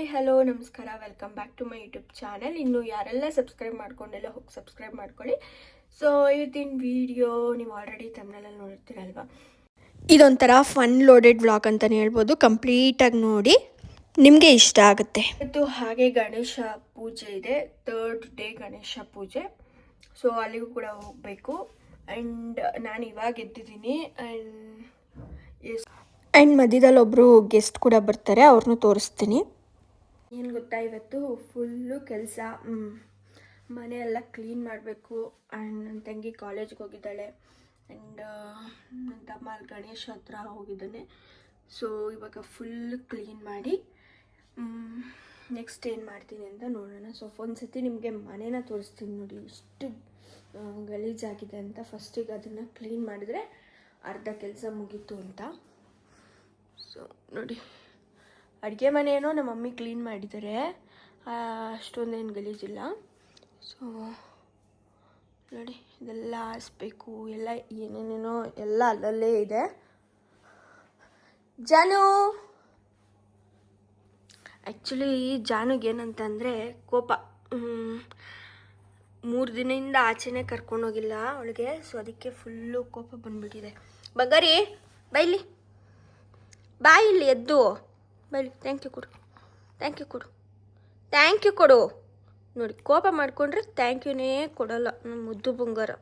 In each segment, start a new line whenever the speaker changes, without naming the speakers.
Hi hello ನಮಸ್ಕಾರ. Welcome back to my YouTube channel ಇನ್ನು ಯಾರೆಲ್ಲ ಸಬ್ಸ್ಕ್ರೈಬ್ ಮಾಡ್ಕೊಂಡಿಲ್ಲ ಹೋಗಿ ಸಬ್ಸ್ಕ್ರೈಬ್ ಮಾಡ್ಕೊಳ್ಳಿ. ಸೊ ಇವತ್ತಿನ ವಿಡಿಯೋ ನೀವು ಆಲ್ರೆಡಿ ತಮ್ಮನೆಲ್ಲ ನೋಡಿರ್ತೀರಲ್ವಾ? ಇದೊಂಥರ ಫನ್ ಲೋಡೆಡ್ ವ್ಲಾಗ್ ಅಂತಲೇ ಹೇಳ್ಬೋದು. ಕಂಪ್ಲೀಟಾಗಿ ನೋಡಿ ನಿಮಗೆ ಇಷ್ಟ ಆಗುತ್ತೆ. ಇವತ್ತು ಹಾಗೆ ಗಣೇಶ ಪೂಜೆ ಇದೆ. ಥರ್ಡ್ ಡೇ ಗಣೇಶ ಪೂಜೆ. ಸೊ ಅಲ್ಲಿಗೂ ಕೂಡ ಹೋಗಬೇಕು. ಆ್ಯಂಡ್ ನಾನು ಇವಾಗ ಎದ್ದಿದ್ದೀನಿ. ಆ್ಯಂಡ್ ಎಸ್ ಆ್ಯಂಡ್ ಮಧ್ಯದಲ್ಲಿ ಒಬ್ಬರು ಗೆಸ್ಟ್ ಕೂಡ ಬರ್ತಾರೆ. ಅವ್ರನ್ನೂ ತೋರಿಸ್ತೀನಿ. ಏನು ಗೊತ್ತಾ, ಇವತ್ತು ಫುಲ್ಲು ಕೆಲಸ ಮನೆ ಎಲ್ಲ ಕ್ಲೀನ್ ಮಾಡಬೇಕು. ಆ್ಯಂಡ್ ನನ್ನ ತಂಗಿ ಕಾಲೇಜ್ಗೆ ಹೋಗಿದ್ದಾಳೆ. ಆ್ಯಂಡ್ ನನ್ನ ತಮ್ಮ ಗಣೇಶ್ ಹತ್ರ ಹೋಗಿದ್ದಾನೆ. ಸೊ ಇವಾಗ ಫುಲ್ ಕ್ಲೀನ್ ಮಾಡಿ ನೆಕ್ಸ್ಟ್ ಏನು ಮಾಡ್ತೀನಿ ಅಂತ ನೋಡೋಣ. ಸೊ ಒಂದ್ಸತಿ ನಿಮಗೆ ಮನೇನ ತೋರಿಸ್ತೀನಿ ನೋಡಿ ಗಲೀಜ್ ಗಲೀಜಾಗಿದೆ ಅಂತ. ಫಸ್ಟಿಗೆ ಅದನ್ನು ಕ್ಲೀನ್ ಮಾಡಿದ್ರೆ ಅರ್ಧ ಕೆಲಸ ಮುಗೀತು ಅಂತ. ಸೊ ನೋಡಿ. ಅಡುಗೆ ಮನೆಯೇನೋ ನಮ್ಮ ಮಮ್ಮಿ ಕ್ಲೀನ್ ಮಾಡಿದ್ದಾರೆ. ಅಷ್ಟೊಂದೇನು ಗಲೀಜಿಲ್ಲ. ಸೊ ನೋಡಿ, ಇದೆಲ್ಲ ಹಾಸ್ಬೇಕು ಎಲ್ಲ ಏನೇನೇನೋ ಎಲ್ಲ ಅಲ್ಲಲ್ಲೇ ಇದೆ. ಜಾನು! ಆ್ಯಕ್ಚುಲಿ ಜಾನುಗೆ ಏನಂತಂದರೆ ಕೋಪ. ಮೂರು ದಿನದಿಂದ ಆಚೆನೇ ಕರ್ಕೊಂಡೋಗಿಲ್ಲ ಅವಳಿಗೆ. ಸೊ ಅದಕ್ಕೆ ಫುಲ್ಲು ಕೋಪ ಬಂದುಬಿಟ್ಟಿದೆ. ಬಗರಿ ಬಾಯಿಲಿ ಬಾಯಿಲಿ ಎದ್ದು. ಬೈಲಿ ಥ್ಯಾಂಕ್ ಯು ಕೊಡು. ಥ್ಯಾಂಕ್ ಯು ಕೊಡು. ಥ್ಯಾಂಕ್ ಯು ಕೊಡು. ನೋಡಿ, ಕೋಪ ಮಾಡಿಕೊಂಡ್ರೆ ಥ್ಯಾಂಕ್ ಯುನೇ ಕೊಡಲ್ಲ. ನನ್ನ ಮುದ್ದು ಬಂಗಾರ.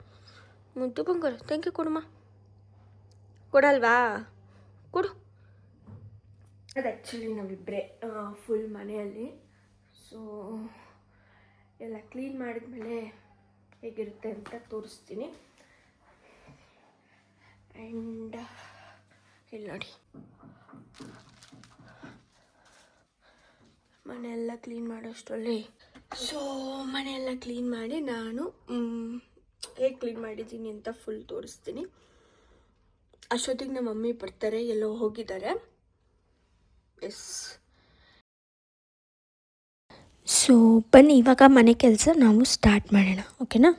ಮುದ್ದು ಬಂಗಾರ ಥ್ಯಾಂಕ್ ಯು ಕೊಡುಮ್ಮ ಕೊಡಲ್ವಾ? ಕೊಡು. ಅದು ಆ್ಯಕ್ಚುಲಿ ನಾವಿಬ್ಬರೇ ಫುಲ್ ಮನೆಯಲ್ಲಿ. ಸೊ ಎಲ್ಲ ಕ್ಲೀನ್ ಮಾಡಿದ್ಮೇಲೆ ಹೇಗಿರುತ್ತೆ ಅಂತ ತೋರಿಸ್ತೀನಿ. ಆ್ಯಂಡ್ ಇಲ್ಲಿ ನೋಡಿ. ಮನೆಯೆಲ್ಲ ಕ್ಲೀನ್ ಮಾಡೋಷ್ಟರಲ್ಲಿ. ಸೊ ಮನೆಯೆಲ್ಲ ಕ್ಲೀನ್ ಮಾಡಿ ನಾನು ಹೇಗೆ ಕ್ಲೀನ್ ಮಾಡಿದ್ದೀನಿ ಅಂತ ಫುಲ್ ತೋರಿಸ್ತೀನಿ. ಅಷ್ಟೊತ್ತಿಗೆ ನಮ್ಮ ಮಮ್ಮಿ ಬರ್ತಾರೆ, ಎಲ್ಲೋ ಹೋಗಿದ್ದಾರೆ. ಎಸ್ ಸೊ ಬನ್ನಿ, ಇವಾಗ ಮನೆ ಕೆಲಸ ನಾವು ಸ್ಟಾರ್ಟ್ ಮಾಡೋಣ ಓಕೆನಾ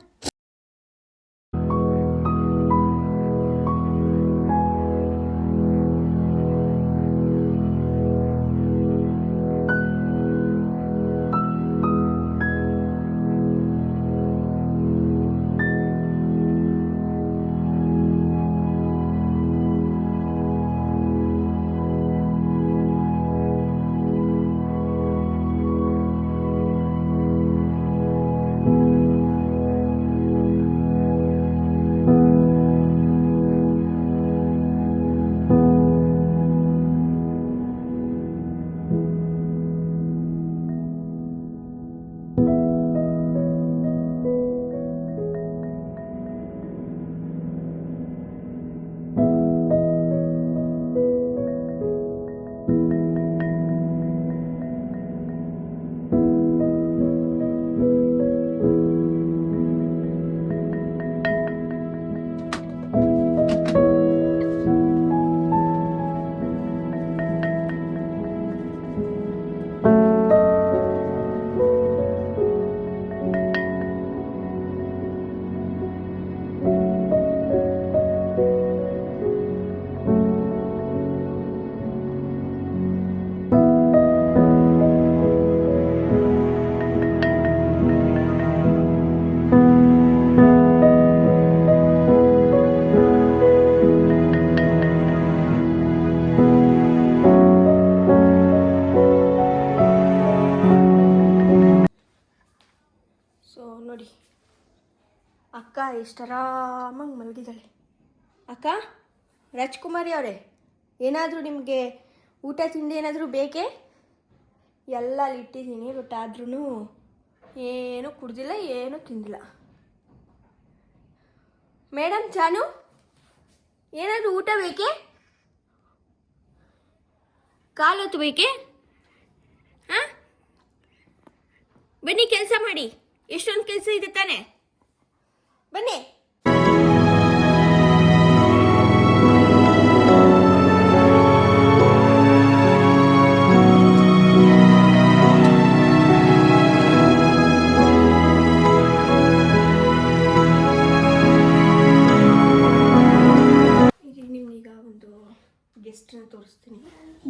ಎಷ್ಟು ಆರಾಮಾಗಿ ಮಲಗಿದ್ದಾಳೆ ಅಕ್ಕ, ರಾಜ್ಕುಮಾರಿ ಅವರೇ, ಏನಾದರೂ ನಿಮಗೆ ಊಟ, ತಿಂಡಿ ಏನಾದರೂ ಬೇಕೇ? ಎಲ್ಲ ಅಲ್ಲಿ ಇಟ್ಟಿದ್ದೀನಿ, ಬಟ್ ಆದ್ರೂ ಏನೂ ಕುಡ್ದಿಲ್ಲ, ಏನೂ ತಿಂದಿಲ್ಲ. ಮೇಡಮ್ ಜಾನು, ಏನಾದರೂ ಊಟ ಬೇಕೇ? ಕಾಲೊತ್ತು ಬೇಕೇ? ಹಾಂ? ಬನ್ನಿ, ಕೆಲಸ ಮಾಡಿ. ಎಷ್ಟೊಂದು ಕೆಲಸ ಇದೆ ತಾನೆ? ಬನ್ನಿ.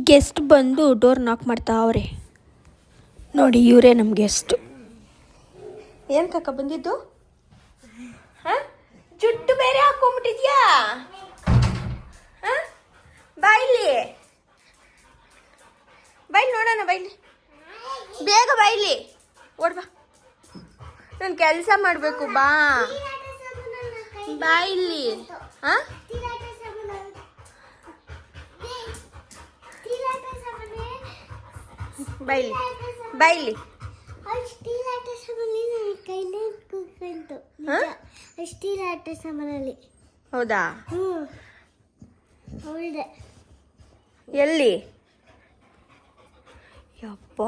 ಗೆಸ್ಟ್ ಬಂದು ಡೋರ್ ನಾಕ್ ಮಾಡ್ತಾ ಅವ್ರೆ. ನೋಡಿ ಇವರೇ ನಮ್ಮ ಗೆಸ್ಟ್ ಏನು ಕಕ್ಕ ಬಂದಿದ್ದು? ಜುಟ್ಟು ಬೇರೆ ಹಾಕೊಂಡ್ಬಿಟ್ಟಿದ್ಯಾ? ಬಾಯ್ಲಿ ಬೈಲಿ ನೋಡೋಣ ಬೈಲಿ ಬೇಗ ಬೈಲಿ ಓಡ್ಬಾ ನಾನು ಕೆಲಸ ಮಾಡಬೇಕು, ಬಾ. ಬಾಯ್ಲಿ ಹಾಂ? ಬೈಲಿ ಬೈಲಿ
ಸ್ಟೀಲ್ ಆಟ ಸಾಮಾನಲ್ಲಿ ನನ್ನ ಕೈಲೇ ಕೂತ್ಕೊಂತು? ಸ್ಟೀಲ್ ಆಟ ಸಾಮಾನಲ್ಲಿ
ಹೌದಾ?
ಹ್ಞೂ ಹೌದೆ
ಎಲ್ಲಿ? ಯಪ್ಪ.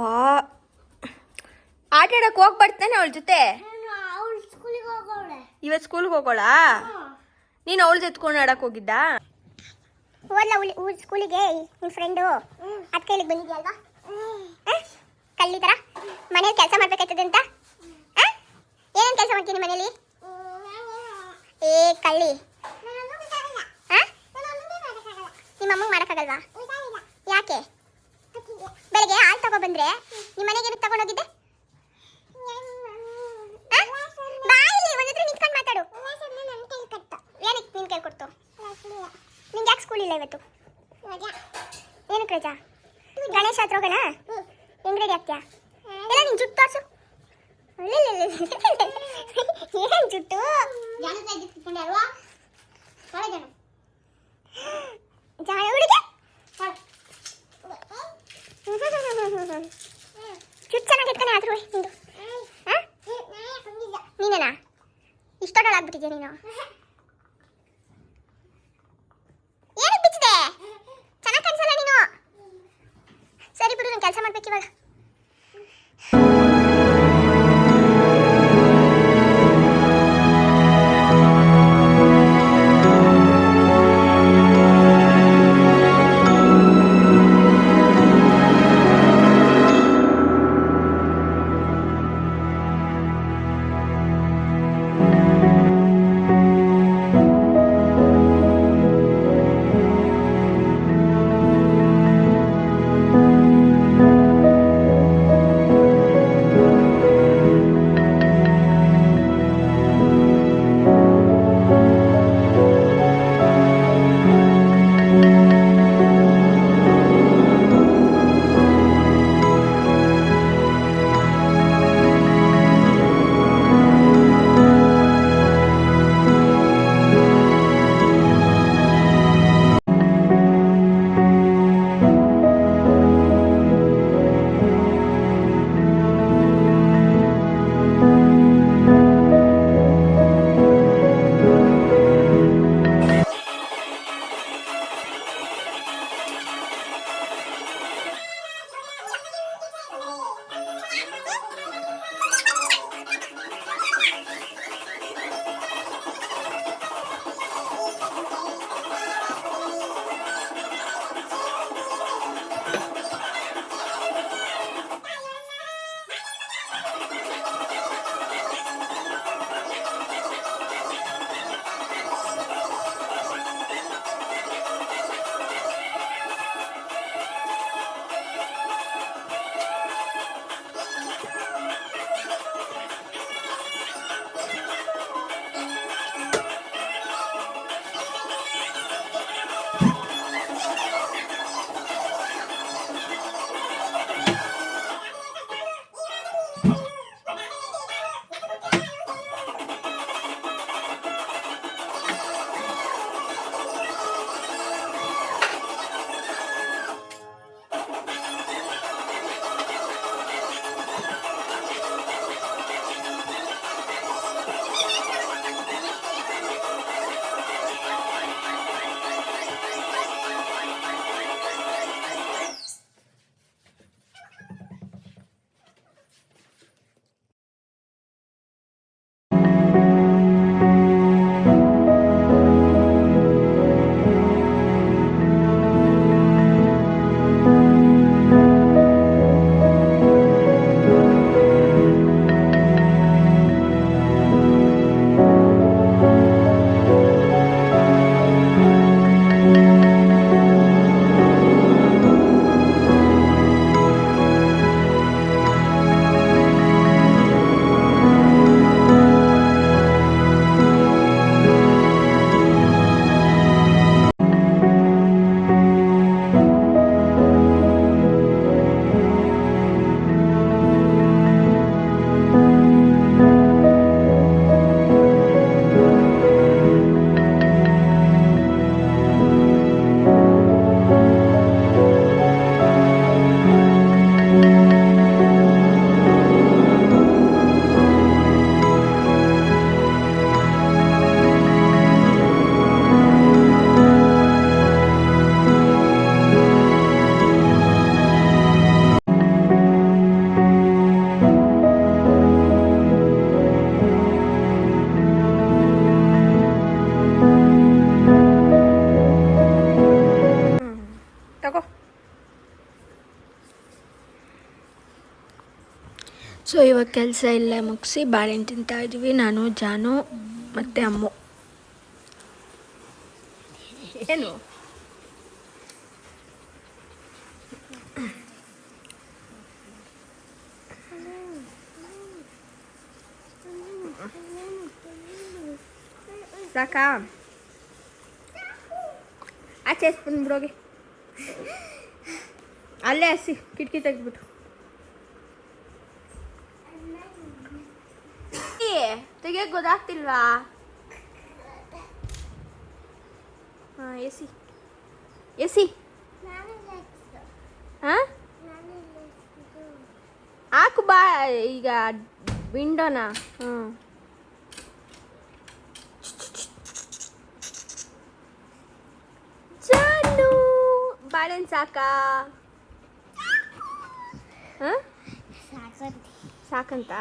ಆಟ ಆಡಕ್ಕೆ ಹೋಗಿ ಬರ್ತಾನೆ ಅವಳ ಜೊತೆ?
ನಾನು ಅವಳು ಸ್ಕೂಲಿಗೆ ಹೋಗೋಳೆ
ಇವತ್ತು ಸ್ಕೂಲ್ಗೆ ಹೋಗೋಳಾ? ನೀನು ಅವಳ ಎತ್ಕೊಂಡು ಆಡಕ್ಕೆ ಹೋಗಿದ್ದಾ?
ಹೋದ್ಲ ಅವಳು ಸ್ಕೂಲಿಗೆ ನಿನ್ ಫ್ರೆಂಡು ಅದ್ ಕೈಲಿಗೆ ಬಂದಿದ್ಯಲ್ವಾ? ಆ? ಕಳ್ಳಿ ತರ ಮನೇಲಿ ಕೆಲಸ ಮಾಡ್ಬೇಕಾಯ್ತದೆ ಅಂತ? ಏನೇನ್ ಕೆಲಸ ಮಾಡ್ತೀನಿ ಮನೇಲಿ? ಏ, ಕಳ್ಳಿ? ನಿಮ್ಮ ಅಮ್ಮಗೆ ಮಾಡೋಕ್ಕಾಗಲ್ವಾ? ಯಾಕೆ? ಬೆಳಿಗ್ಗೆ ಹಾಲು ತಗೋ ಬಂದ್ರೆ ನಿಮ್ಮ ಮನೆಗೆ ಏನಕ್ಕೆ ತಗೊಂಡೋಗಿದ್ದೆ ಯಾಕೆ ಸ್ಕೂಲ್ ಇಲ್ಲ ಇವತ್ತು? ಏನಕ್ಕೆ ರಜಾ? ಗಣೇಶ ಹತ್ರ ಹೋಗೋಣ? ಹೆಂಗ್ ರೆಡಿ ಆಗ್ತೀಯಾ ಎಲ್ಲ ನಿನ್ ಜುಟ್ಟು ತೋರ್ಸು. ಏನ್ ಜುಟ್ಟು? ಜಾಣ. ಹುಡುಗಿ? ಜುಟ್ಟು ಚೆನ್ನಾಗಿ ಇಟ್ಕೊಂಡೆ ಆದ್ರೂ ನಿಂದು? ನೀನೇನಾ? ಇಷ್ಟೊಡಲಾಗ್ಬಿಟ್ಟಿದ್ಯಾ ನೀನು ಏನಕ್ಕೆ ಬಿಚ್ಚಿದೆ ಚೆನ್ನಾಗಿ ಕಾಣಿಸಲ್ಲ ನೀನು ಸರಿ ಬಿಡು ನಾನು ಕೆಲಸ ಮಾಡ್ಬೇಕು ಇವಾಗ.
ಇವಾಗ ಕೆಲಸ ಎಲ್ಲ ಮುಗಿಸಿ ಬಾಳೆಹಣ್ಣು ತಿಂತಾ ಇದ್ದೀವಿ ನಾನು, ಜಾನು ಮತ್ತು ಅಮ್ಮು. ಏನು? ಸಾಕಾ? ಆಚೆ ಬಂದ್ಬಿಡೋಗಿ ಅಲ್ಲೇ ಹಸಿ, ಕಿಟಕಿ ತೆಗೆದ್ಬಿಟ್ಟು. ತೆಗಿಯಕ್ ಗೊತ್ತಾಗ್ತಿಲ್ವಾ ಹಾ ಎಸಿ ಎಸಿ ಹಾ ಹಾಕು ಬಾ ಈಗ ವಿಂಡೋನ ಹ್ಞೂ ಜಾನು ಬಾಳೆನ್ ಸಾಕಾ ಹಾಂ ಸಾಕಂತ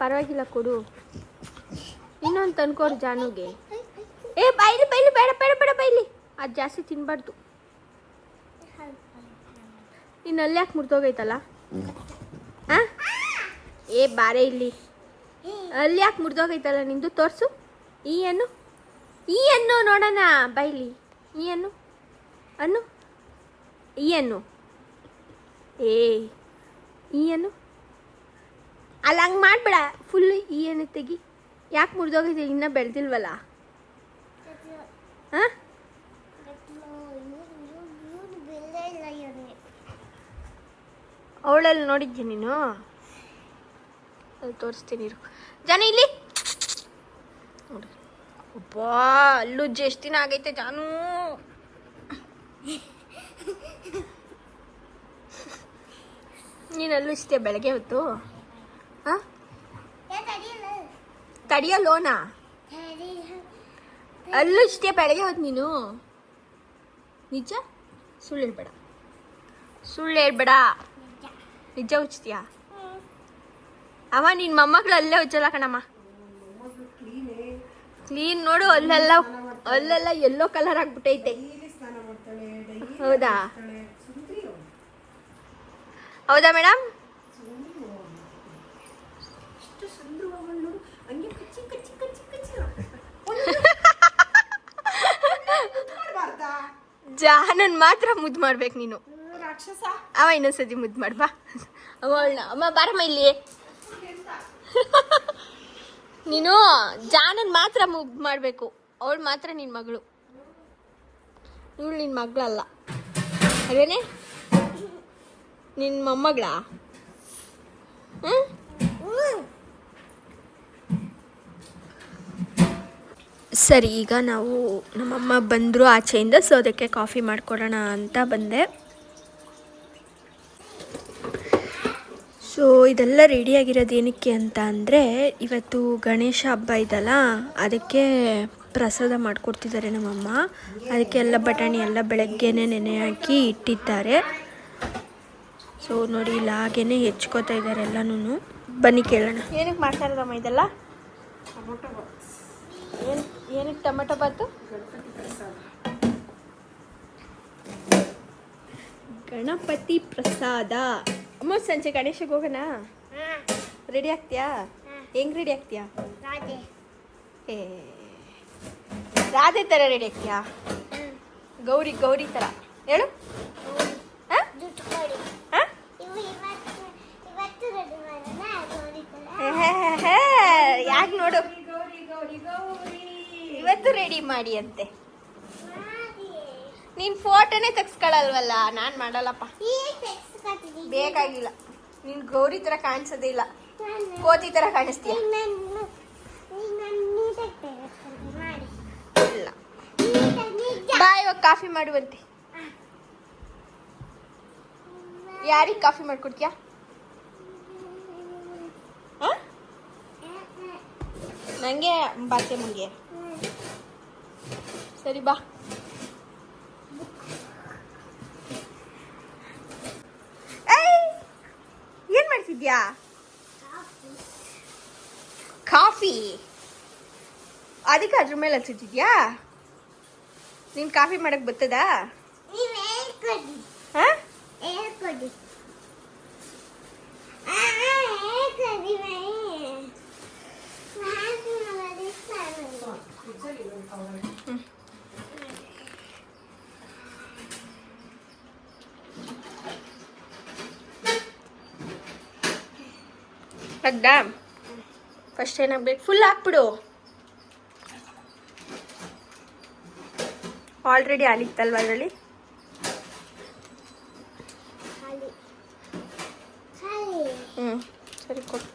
ಪರವಾಗಿಲ್ಲ ಕೊಡು. ಇನ್ನೊಂದು ತಂದ್ಕೊಡು ಜಾನುಗೆ. ಏ, ಬೈಲಿ ಬೈಲಿ, ಬೇಡ ಬೇಡ ಬೇಡ, ಬೈಲಿ. ಅದು ಜಾಸ್ತಿ ತಿನ್ನಬಾರ್ದು ಇನ್ನು ಅಲ್ಲಿ ಯಾಕೆ ಮುರಿದೋಗೈತಲ್ಲ? ಹಾಂ ಏ, ಬಾರೆ ಇಲ್ಲಿ. ಅಲ್ಲಿ ಯಾಕೆ ಮುರಿದೋಗೈತಲ್ಲ ನಿಂದು? ತೋರಿಸು. ಈ ಅನ್ನು ಈ ಅನ್ನು ನೋಡೋಣ, ಬೈಲಿ. ಈ ಅನ್ನು ಅನ್ನು? ಈ ಅನ್ನು ಏ, ಈ ಅನ್ನು ಅಲ್ಲ, ಹಂಗೆ ಮಾಡಬೇಡ. ಫುಲ್ ಏನು ತೆಗಿ. ಯಾಕೆ ಮುರಿದೋಗಿದೆ ಇನ್ನೂ ಬೆಳೆದಿಲ್ವಲ್ಲ? ಹಾಂ? ಅವಳಲ್ಲಿ ನೋಡಿದ್ಯ ನೀನು? ಅಲ್ಲಿ ತೋರಿಸ್ತೀನಿ ಇರು. ಜಾನು, ಇಲ್ಲಿ. ನೋಡಿ. ಅಬ್ಬಾ, ಅಲ್ಲೂ ಎಷ್ಟು ಆಗೈತೆ ಜಾನು? ನೀನು ಅಲ್ಲೂ ಇಷ್ಟೇ ಬೆಳಗ್ಗೆ ಹೊತ್ತು? ಹಾಂ ತಡಿಯೋ ಲೋನಾ? ಅಲ್ಲೂ. ಇಷ್ಟೇ ಬೆಳಗ್ಗೆ ಹೋದ್ ನೀನು? ನಿಜ? ಸುಳ್ಳು ಹೇಳ್ಬೇಡ. ಸುಳ್ಳು ಹೇಳ್ಬೇಡ. ನಿಜ. ಉಚ್ತೀಯಾ ಅವ ನಿನ್ನ ಮೊಮ್ಮಕ್ಳು ಅಲ್ಲೇ ಉಚ್ಚಲ್ಲ ಕಣಮ್ಮ. ಕ್ಲೀನ್ ನೋಡು ಅಲ್ಲೆಲ್ಲ ಅಲ್ಲೆಲ್ಲ ಎಲ್ಲೋ ಕಲರ್ ಆಗ್ಬಿಟ್ಟೈತೆ. ಹೌದಾ? ಹೌದಾ. ಮೇಡಮ್ ಜಾನನ್ ಮಾತ್ರ ಮುದ್ದು ಮಾಡ್ಬೇಕು ನೀನು. ಅವ ಇನ್ನೊಂದ್ಸತಿ ಮುದ್ದು ಮಾಡ್ಬಾ ಅವ ಅವಳನ್ನ ಅಮ್ಮ ಬಾರಮ್ಮ ಇಲ್ಲಿ. ನೀನು ಜಾನನ್ ಮಾತ್ರ ಮುದ್ದು ಮಾಡಬೇಕು. ಅವಳು ಮಾತ್ರ ನಿನ್ನ ಮಗಳು. ಇವಳು ನಿನ್ನ ಮಗಳಲ್ಲ. ಅದೇನೆ? ನಿನ್ನ ಮೊಮ್ಮಗಳ? ಹ್ಞೂ ಸರಿ ಈಗ ನಾವು ನಮ್ಮಮ್ಮ ಬಂದರು ಆಚೆಯಿಂದ ಸೊ ಅದಕ್ಕೆ ಕಾಫಿ ಮಾಡ್ಕೊಡೋಣ ಅಂತ ಬಂದೆ. ಸೊ ಇದೆಲ್ಲ ರೆಡಿಯಾಗಿರೋದು ಏನಕ್ಕೆ ಅಂತ ಅಂದರೆ ಇವತ್ತು ಗಣೇಶ ಹಬ್ಬ ಇದಲ್ಲ ಅದಕ್ಕೆ ಪ್ರಸಾದ ಮಾಡಿಕೊಡ್ತಿದ್ದಾರೆ ನಮ್ಮಮ್ಮ. ಅದಕ್ಕೆ ಎಲ್ಲ ಬಟಾಣಿ ಎಲ್ಲ ಬೆಳಗ್ಗೆನೆ ನೆನೆ ಹಾಕಿ ಇಟ್ಟಿದ್ದಾರೆ. ಸೊ ನೋಡಿ ಇಲ್ಲ ಹಾಗೇ ಹೆಚ್ಕೋತಾ ಇದ್ದಾರೆ ಎಲ್ಲನೂ ಬನ್ನಿ ಕೇಳೋಣ. ಏನಕ್ಕೆ ಮಾಡ್ತಾ ಇದೆಲ್ಲ? ಏನು ಏನಕ್ಕೆ ಟೊಮೆಟೊ ಬಾತು? ಗಣಪತಿ ಪ್ರಸಾದ. ಅಮ್ಮ ಸಂಜೆ ಗಣೇಶಗೆ ಹೋಗೋಣ? ರೆಡಿ ಆಗ್ತೀಯಾ? ಹೆಂಗ್ ರೆಡಿ ಆಗ್ತೀಯಾ? ಏ ರಾಧೆ ಥರ ರೆಡಿ ಆಗ್ತೀಯಾ? ಗೌರಿ ಗೌರಿ ಥರ ಹೇಳು? ಯಾಕೆ ನೋಡು? ಇವತ್ತು ರೆಡಿ ಮಾಡಿ ಅಂತೆ ನೀನ್ ಫೋಟೋನೇ ತೆಗ್ಸ್ಕೊಳಲ್ವಲ್ಲ? ನಾನ್ ಮಾಡಲ್ಲಪ್ಪ. ಬೇಕಾಗಿಲ್ಲ. ನೀನ್ ಗೌರಿ ತರ ಕಾಣಿಸೋದೇ ಇಲ್ಲ. ಕೋತಿ ತರ ಕಾಣಿಸ್ತೀಯ? ಬಾಯ್, ಇವಾಗ ಕಾಫಿ ಮಾಡುವಂತೆ. ಯಾರಿಗೆ ಕಾಫಿ ಮಾಡ್ಕೊಡ್ತೀಯಾ? ನಂಗೆ ಬಾತೆ ಮುಂಗೆ ಸರಿ ಬಾ! ಏನ್ ಮಾಡ್ತಿದ್ಯಾ? ಕಾಫಿ. ಅದಕ್ಕೆ ಅದ್ರ ಮೇಲೆ ಹಚ್ಚಿದ್ಯಾ ನೀನ್ ಕಾಫಿ ಮಾಡಕ್ ಬರ್ತದಾ? ಹಾ? ಅದ ಫಸ್ಟ್ ಏನಾಗಬೇಕು ಫುಲ್ ಹಾಕ್ಬಿಡು ಆಲ್ರೆಡಿ ಆಲಿತ್ತಲ್ವ ಅದರಲ್ಲಿ ಹ್ಞೂ ಸರಿ ಕೊಡು.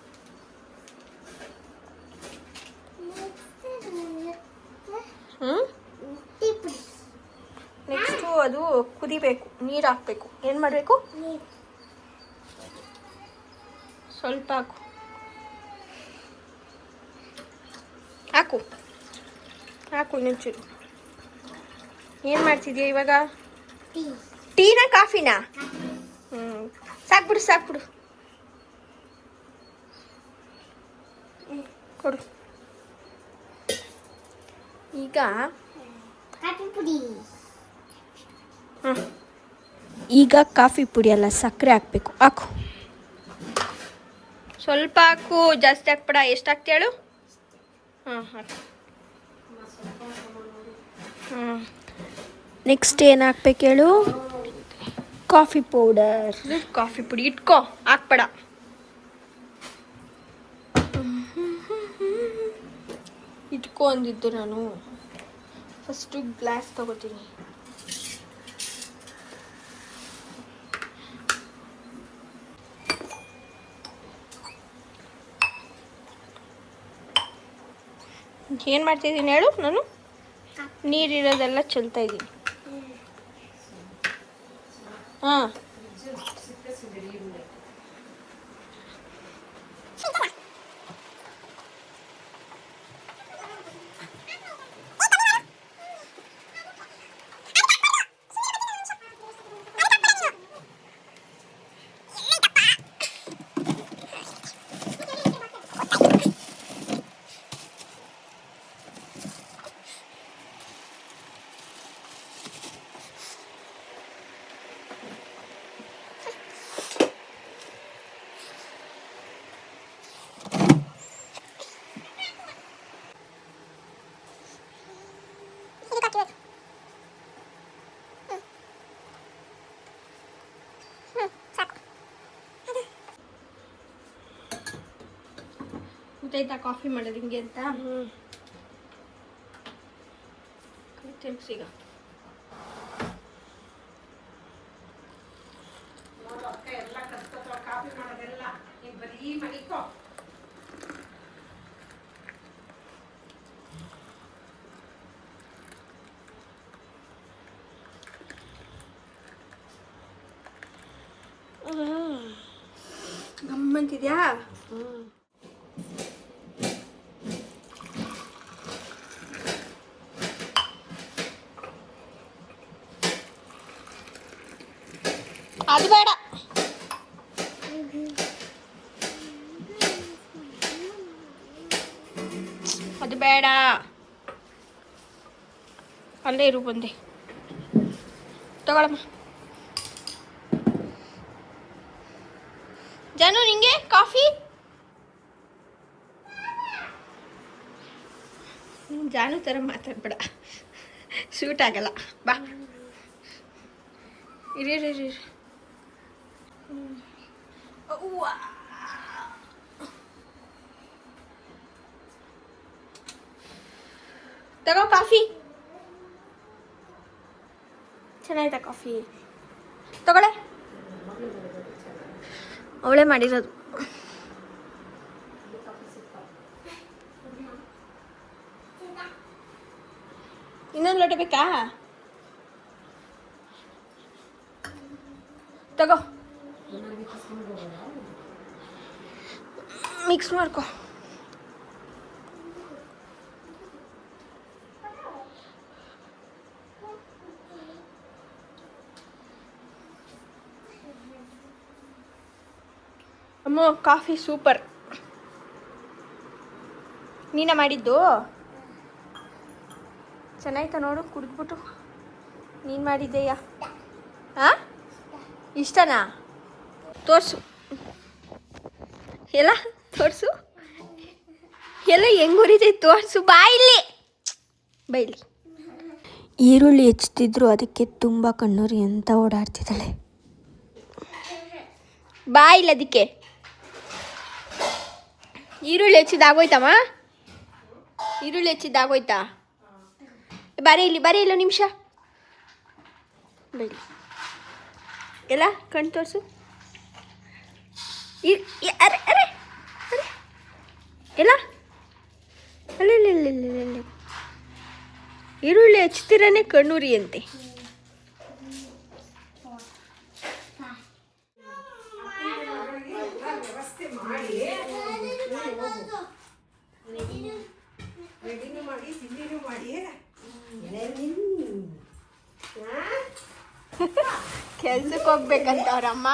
ಅದು ಕುದಿಬೇಕು, ನೀರು ಹಾಕಬೇಕು. ಏನು ಮಾಡಬೇಕು? ಸ್ವಲ್ಪ ಹಾಕು. ಹಾಕು. ಹಾಕು ಇನ್ನೊಂಚೂರು. ಏನು ಮಾಡ್ತಿದ್ಯಾ ಇವಾಗ? ಟೀನಾ, ಕಾಫಿನಾ? ಹ್ಞೂ ಸಾಕ್ಬಿಡು ಸಾಕ್ಬಿಡು ಕೊಡು. ಈಗ
ಕಾಫಿ ಪುಡಿ.
ಈಗ ಕಾಫಿ ಪುಡಿ ಅಲ್ಲ ಸಕ್ಕರೆ ಹಾಕಬೇಕು. ಹಾಕು. ಸ್ವಲ್ಪ ಹಾಕು ಜಾಸ್ತಿ ಹಾಕ್ಬೇಡ. ಎಷ್ಟು ಹಾಕ್ತೇಳು ಹಾಂ ಹಾಕು. ಹ್ಞೂ ನೆಕ್ಸ್ಟ್ ಏನು ಹಾಕ್ಬೇಕು ಹೇಳು? ಕಾಫಿ ಪೌಡರ್ ಕಾಫಿ ಪುಡಿ ಇಟ್ಕೋ. ಹಾಕ್ಬೇಡ. ಇಟ್ಕೋ ಅಂದಿದ್ದು ನಾನು. ಫಸ್ಟು ಗ್ಲಾಸ್ ತಗೋತೀನಿ. ಏನು ಮಾಡ್ತಿದ್ದೀನಿ ಹೇಳು? ನಾನು ನೀರಿರೋದೆಲ್ಲ ಚೆಲ್ತಾ ಇದ್ದೀನಿ. ಹಾಂ. ಗೊತ್ತಾಯ್ತಾ ಕಾಫಿ ಮಾಡೋದು ಹಿಂಗೆ ಅಂತ? ಈಗ ಗಮ್ಮಂತಿದ್ಯಾ ಅದು ಬೇಡ ಅದು ಬೇಡ. ಅಲ್ಲೇ ಇರು ಬಂದೆ. ತಗೊಳಮ್ಮ. ಜಾನು, ನಿಂಗೆ ಕಾಫಿ? ಜಾನು ಥರ ಮಾತಾಡ್ಬೇಡ. ಸೂಟ್ ಆಗಲ್ಲ. ಬಾ. ಇರಿ ಇರಿ ತಗೋ ಕಾಫಿ ಚೆನ್ನಾಯ್ತಾ ಕಾಫಿ ತಗೊಳೆ ಅವಳೇ ಮಾಡಿರೋದು ಇನ್ನೊಂದು ಲೋಟ ಬೇಕಾ? ತಗೋ. ಮಿಕ್ಸ್ ಮಾಡ್ಕೊ. ಅಮ್ಮ ಕಾಫಿ ಸೂಪರ್. ನೀನ ಮಾಡಿದ್ದು? ಚೆನ್ನಾಯ್ತಾ ನೋಡು ಕುಡಿದ್ಬಿಟ್ಟು ನೀನು ಮಾಡಿದ್ದೆಯಾ? ಹಾಂ ಇಷ್ಟನಾ? ತೋರಿಸು. ಎಲ್ಲ ತೋರಿಸು. ಎಲ್ಲ ಹೆಂಗ್ ತೋರಿಸು. ಬಾಯಿಲಿ ಬೈಲಿ ಈರುಳ್ಳಿ ಹೆಚ್ಚುತ್ತಿದ್ರು ಅದಕ್ಕೆ ತುಂಬ ಕಣ್ಣೂರಿ ಅಂತ ಓಡಾಡ್ತಿದ್ದಾಳೆ. ಬಾಯಿಲ್ಲ ಅದಕ್ಕೆ. ಈರುಳ್ಳಿ ಹೆಚ್ಚಿದಾಗೋಯ್ತಮ್ಮ ಈರುಳ್ಳಿ ಹೆಚ್ಚಿದಾಗೋಯ್ತಾ ಬರೀ ಇಲ್ಲಿ, ಬರೀ ಇಲ್ಲ ನಿಮಿಷ. ಬೈಲಿ ಎಲ್ಲ ಕಣ್ ತೋರಿಸು. ಅರೆ ಅರೆ ಅರೆ. ಎಲ್ಲ? ಅಲ್ಲಿ. ಈರುಳ್ಳಿ ಹಚ್ತಿರನೇ ಕಣ್ಣೂರಿ ಅಂತೆ ಕೆಲ್ಸಕ್ಕೆ ಹೋಗ್ಬೇಕಂತ ಅವ್ರಮ್ಮ.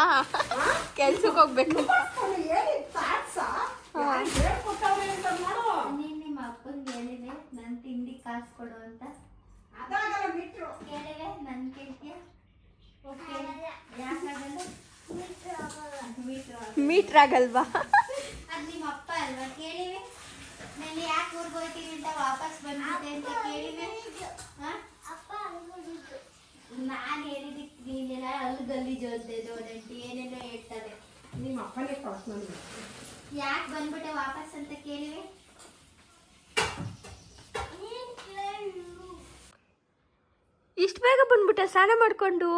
ಕೆಲ್ಸಕ್ಕೆ ಹೋಗ್ಬೇಕು.
ನೀನ್ ನಿಮ್ಮ ಅಪ್ಪಂಗೆ ಹೇಳಿದೆ ನನ್ನ ತಿಂಡಿ ಕಾಸು ಕೊಡು ಅಂತ. ಕೇಳಿದೆ ನನ್ನ ಕೇಳ್ತೀಯ? ಮೀಟ್ರ್
ಮೀಟ್ರ್ ಆಗಲ್ವಾ?
ಅದು ನಿಮ್ಮ ಅಪ್ಪ ಅಲ್ವಾ? ಕೇಳಿವೆ? ನಾನು ಯಾಕೆ ಊರಿಗೆ ಹೋಗ್ತೀನಿ ಅಂತ ವಾಪಸ್ ಬಂದಿದ್ದೆ ಅಂತ ಕೇಳಿವೆ? ನಾನು ಹೇಳಿದಕ್ಕೆ ಅಲ್ಲಿ ಗಲೀಜು ಓದ್ದೆ ನೋಡಂಟಿ ಏನೇನೋ ಹೇಳ್ತಾರೆ
ನಿಮ್ಮ ಅಪ್ಪನೇ ಪಾಸ್ ಮಾಡಿ
ಯಾಕೆ ಬಂದ್ಬಿಟ್ಟೆ ವಾಪಸ್ ಅಂತ ಕೇಳಿವೆ?
ಇಷ್ಟು ಬೇಗ ಬಂದ್ಬಿಟ್ಟೆ ಸ್ನಾನ ಮಾಡಿಕೊಂಡು?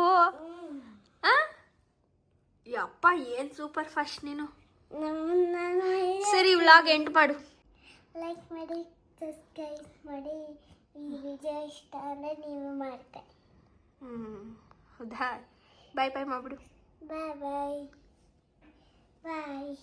ಆ? ಯಪ್ಪ ಏನ್ ಸೂಪರ್ ಫಾಸ್ಟ್ ನೀನು? ಸರಿ ವ್ಲಾಗ್ ಎಂಟ್ ಮಾಡು.
ಲೈಕ್ ಮಾಡಿ ಸಬ್ಸ್ಕ್ರೈಬ್ ಮಾಡಿ. ಈ ವಿಡಿಯೋ ಇಷ್ಟ ಅಂದರೆ ನೀವು ಮಾಡ್ತಾರೆ
ಹ್ಮ್ ಹೌದಾ? Bye, bye, Mabru.
Bye, bye. Bye.